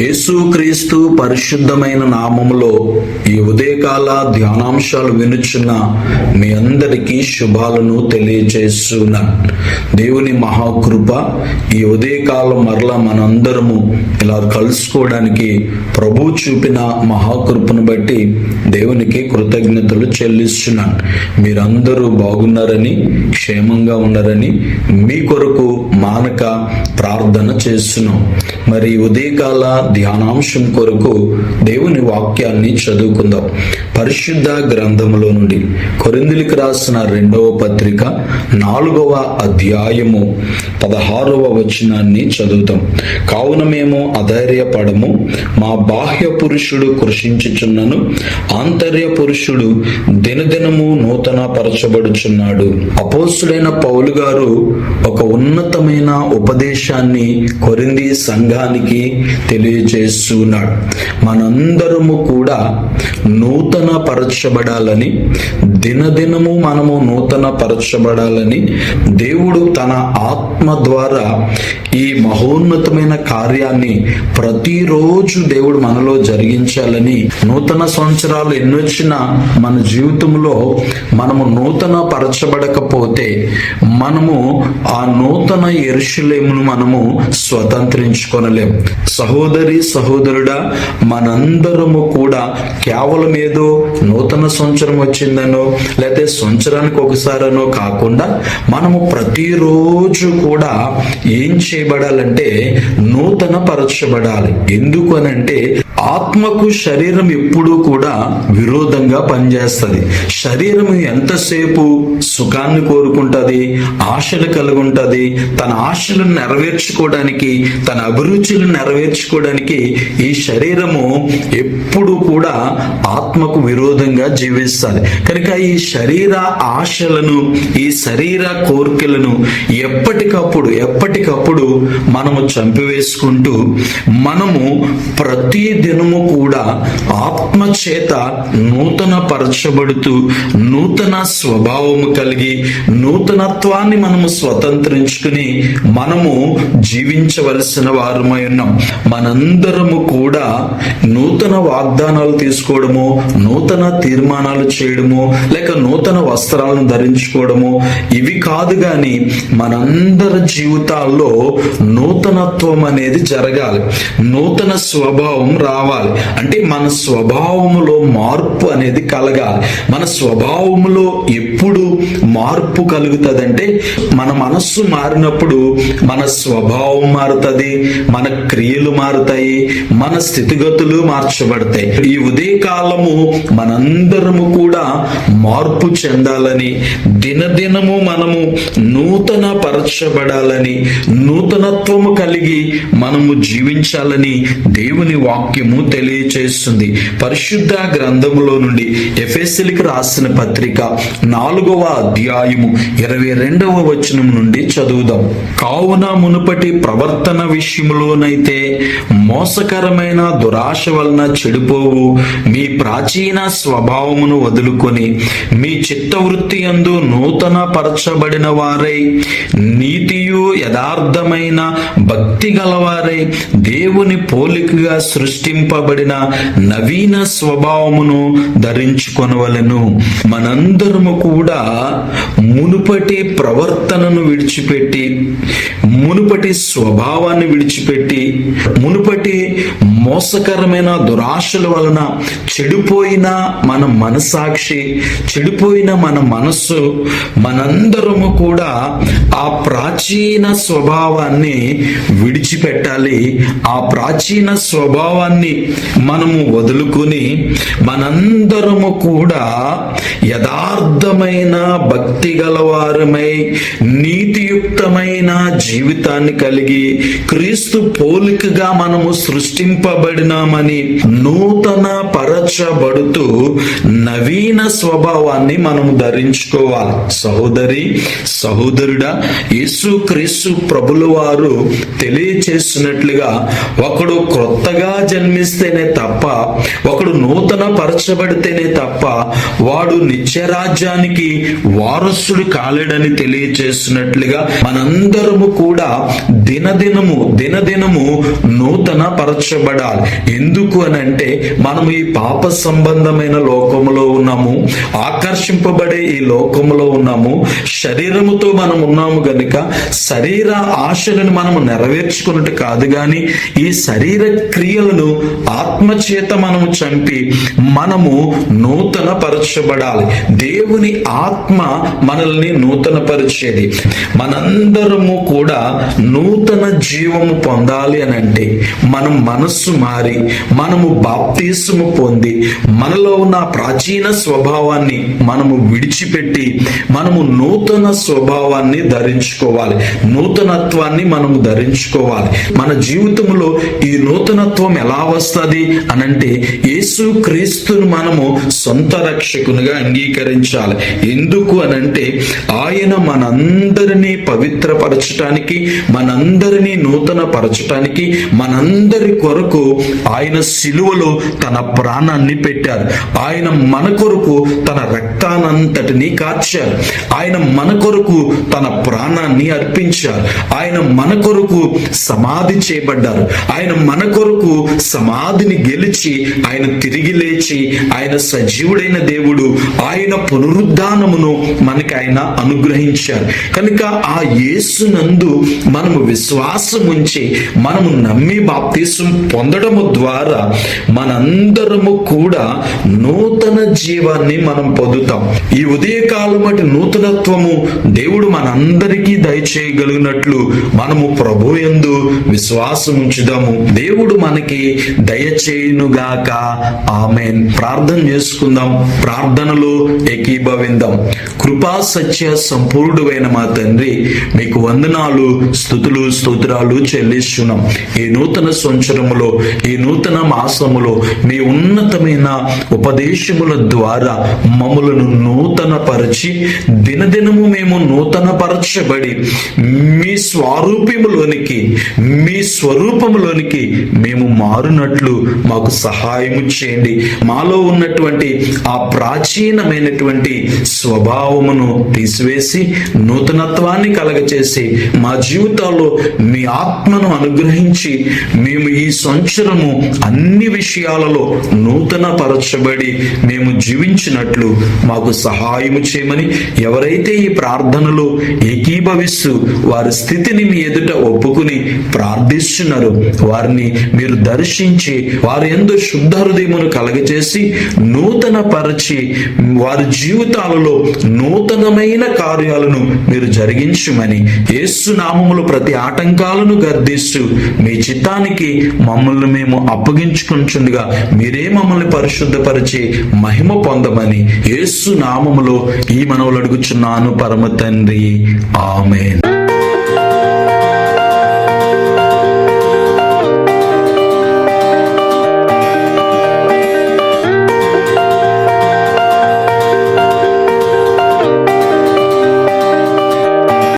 యేసుక్రీస్తు పరిశుద్ధమైన నామములో ఈ ఉదయకాల ధ్యానాంశాలు వినుచున్న మీ అందరికీ శుభాలను తెలియజేస్తున్నాను దేవుని మహాకృప ఈ ఉదయకాలం మరలా మనందరము ఇలా కలుసుకోవడానికి ప్రభు చూపిన మహాకృపను బట్టి దేవునికి కృతజ్ఞతలు చెల్లిస్తున్నాను మీరందరూ బాగున్నారని క్షేమంగా ఉన్నారని మీ కొరకు మానక ప్రార్థన చేస్తున్నాం. మరి ఉదయకాల ధ్యానాంశం కొరకు దేవుని వాక్యాన్ని చదువుకుందాం. పరిశుద్ధ గ్రంథములో నుండి కొరిందులకు రాసిన రెండవ పత్రిక నాలుగవ అధ్యాయము పదహారవ వచనాన్ని చదువుతాం. కావున మేము అధైర్యపడము మా బాహ్య పురుషుడు కృషించుచున్నను ఆంతర్య పురుషుడు దినదినము నూతన పరచబడుచున్నాడు అపోసుడైన పౌలు గారు ఒక ఉన్నతమైన ఉపదేశాన్ని కొరింది సంఘానికి తెలియజేస్తున్నాడు. మనందరము కూడా నూతన పరచబడాలని దినదినము మనము నూతన పరచబడాలని దేవుడు తన ఆత్మ ద్వారా ఈ మహోన్నతమైన కార్యాన్ని ప్రతిరోజు దేవుడు మనలో జరిగించాలని నూతన సంవత్సరాలు ఎన్నొచ్చినా మన జీవితంలో మనము నూతన పరచబడకపోతే మనము ఆ నూతన ఎరుషులేమును మనము స్వతంత్రించుకొనలేం. సహోదరి సహోదరుడా మనందరము కూడా కేవలం ఏదో నూతన సంవత్సరం వచ్చిందనో లేకపోతే సంవత్సరానికి ఒకసారనో కాకుండా మనము ప్రతిరోజు కూడా ఏం చేయబడాలంటే నూతన పరచబడాలి ఎందుకు అనంటే ఆత్మకు శరీరం ఎప్పుడూ కూడా విరోధంగా పనిచేస్తుంది. శరీరం ఎంతసేపు సుఖాన్ని కోరుకుంటది ఆశలు కలిగి తన ఆశలను నెరవేర్చుకోవడానికి తన అభిరుచులను నెరవేర్చుకోవడానికి ఈ శరీరము ఎప్పుడు కూడా ఆత్మకు విరోధంగా జీవిస్తుంది. కనుక ఈ శరీర ఆశలను ఈ శరీర కోరికలను ఎప్పటికప్పుడు ఎప్పటికప్పుడు మనము చంపివేసుకుంటూ మనము ప్రతి దినము కూడా ఆత్మ చేత నూతన పరచబడుతూ నూతన స్వభావము కలిగి నూతనత్వాన్ని మనము స్వతంత్రించుకుని మనము జీవించవలసిన వారమై ఉన్నాం. అందరము కూడా నూతన వాగ్దానాలు తీసుకోవడము నూతన తీర్మానాలు చేయడము లేక నూతన వస్త్రాలను ధరించుకోవడము ఇవి కాదు గాని మనందరి జీవితాల్లో నూతనత్వం అనేది జరగాలి. నూతన స్వభావం రావాలి. అంటే మన స్వభావములో మార్పు అనేది కలగాలి. మన స్వభావములో ఎప్పుడు మార్పు కలుగుతుందంటే మన మనస్సు మారినప్పుడు మన స్వభావం మారుతుంది మన క్రియలు మారుతాయి మన స్థితిగతులు మార్చబడతాయి. ఈ ఉదయకాలము మనందరము కూడా మార్పు చెందాలని దినదినము మనము నూతన పరచబడాలని నూతనత్వము కలిగి మనము జీవించాలని దేవుని వాక్యము తెలియచేస్తుంది. పరిశుద్ధ గ్రంథములో నుండి ఎఫెస్సిలికి రాసిన పత్రిక నాలుగవ అధ్యాయము ఇరవై రెండవ వచనం నుండి చదువుదాం. కావున మునుపటి ప్రవర్తన విషయములోనైతే మోసకరమైన దురాశ వలన చెడిపోవు. మీ ప్రాచీన స్వభావమును వదులుకొని మీ చిత్తవృత్తి ఎందు నూతన పరచబడిన వారై నీతియు యథార్థమైన భక్తి గలవారై దేవుని పోలికగా సృష్టింపబడిన నవీన స్వభావమును ధరించుకొనవలెను. మనందరము కూడా మునుపటి ప్రవర్తనను విడిచిపెట్టి మునుపటి స్వభావాన్ని విడిచిపెట్టి మునుపటి మోసకరమైన దురాశల వలన చెడిపోయిన మన మనసాక్షి చెడిపోయిన మన మనస్సు మనందరము కూడా ఆ ప్రాచీన స్వభావాన్ని విడిచిపెట్టాలి. ఆ ప్రాచీన స్వభావాన్ని మనము వదులుకొని మనందరము కూడా యథార్థమైన భక్తి గలవారమై నీతియుక్తమైన జీవితాన్ని కలిగి క్రీస్తు పోలికగా మనము సృష్టింపబడినామని నూతన పరచబడుతూ నవీన స్వభావాన్ని మనము ధరించుకోవాలి. సహోదరి సహోదరుడా యేసు క్రీస్తు ప్రభుల వారు తెలియచేస్తున్నట్లుగా ఒకడు క్రొత్తగా జన్మిస్తేనే తప్ప ఒకడు నూతన పరచబడితేనే తప్ప వాడు నిత్యరాజ్యానికి వారసుడు కాలేడని తెలియచేసినట్లుగా మనందరము కూడా దినదినము దినదినము నూతన నూతన పరచబడాలి ఎందుకు అని అంటే మనం ఈ పాప సంబంధమైన లోకములో ఉన్నాము ఆకర్షింపబడే ఈ లోకములో ఉన్నాము శరీరముతో మనం ఉన్నాము గనుక శరీర ఆశలను మనము నెరవేర్చుకున్నట్టు కాదు గాని ఈ శరీర క్రియలను ఆత్మచేత మనము చంపి మనము నూతన పరచబడాలి దేవుని ఆత్మ మనల్ని నూతన పరిచేది మనందరము కూడా నూతన జీవము పొందాలి అని అంటే మనం మనస్సు మారి మనము బాప్తీసము పొంది మనలో ఉన్న ప్రాచీన స్వభావాన్ని మనము విడిచిపెట్టి మనము నూతన స్వభావాన్ని ధరించుకోవాలి. నూతనత్వాన్ని మనము ధరించుకోవాలి. మన జీవితంలో ఈ నూతనత్వం ఎలా వస్తుంది అనంటే యేసు క్రీస్తును మనము సొంత రక్షకునిగా అంగీకరించాలి. ఎందుకు అనంటే ఆయన మనందరినీ పవిత్రపరచటానికి మనందరినీ నూతన పరచటానికి మనందరి కొరకు ఆయన సిలువలో తన ప్రాణాన్ని పెట్టారు. ఆయన మన కొరకు తన రక్తానంతటిని కార్చారు. ఆయన మన కొరకు తన ప్రాణాన్ని అర్పించారు. ఆయన మన కొరకు సమాధి చేయబడ్డారు. ఆయన మన కొరకు సమాధిని గెలిచి ఆయన తిరిగి లేచి ఆయన సజీవుడైన దేవుడు ఆయన పునరుద్ధానమును మనకి ఆయన అనుగ్రహించారు. కనుక ఆ యేసునందు మనము విశ్వాసం ఉంచి మనము నమ్మి బాప్తీసం పొందడము ద్వారా మనందరము కూడా నూతన జీవాన్ని మనం పొందుతాం. ఈ ఉదయకాలం అటు నూతనత్వము దేవుడు మనందరికీ దయచేయగలిగినట్లు మనము ప్రభు ఎందు విశ్వాసం ఉంచుదాము. దేవుడు మనకి దయచేయునుగాక. ఆమెన్. ప్రార్థన చేసుకుందాం. ప్రార్థనలో ఏకీభవిందాం. కృపా సత్య సంపూర్ణుడైన మా తండ్రి మీకు వందనాలు స్థుతులు స్తోత్రాలు చెల్లిస్తున్నాం. ఈ నూతన సంవత్సరములో ఈ నూతన మాసములో మీ ఉన్నతమైన ఉపదేశముల ద్వారా మమ్మలను నూతన పరిచి దినదినము మేము నూతన పరచబడి మీ స్వరూపములోనికి మీ స్వరూపములోనికి మేము మారునట్లు మాకు సహాయము చేయండి. మాలో ఉన్నటువంటి ఆ ప్రాచీనమైనటువంటి స్వభావమును తీసివేసి నూతనత్వాన్ని కలగచేసి మా జీవితాల్లో మీ ఆత్మను అనుగ్రహించి మేము ఈ సంవత్సరము అన్ని విషయాలలో నూతన పరచబడి మేము జీవించినట్లు మాకు సహాయము చేయమని ఎవరైతే ఈ ప్రార్థనలో ఏకీభవిస్తూ వారి స్థితిని మీ ఎదుట ఒప్పుకుని ప్రార్థిస్తున్నారు వారిని మీరు దర్శించి వారి ఎందు శుద్ధ హృదయమును కలగచేసి నూతన పరచి వారి జీవితాలలో నూతనమైన కార్యాలను మీరు జరిగించమని యేసు నామములు ప్రతి ఆటంకాలను గర్దిస్తూ మీ నామానికి మమ్మల్ని మేము అప్పగించుకుంటుండగా మీరే మమ్మల్ని పరిశుద్ధపరిచి మహిమ పొందమని యేసు నామములో ఈ మనవులు అడుగుచున్నాను పరమ తండ్రి. ఆమెన్.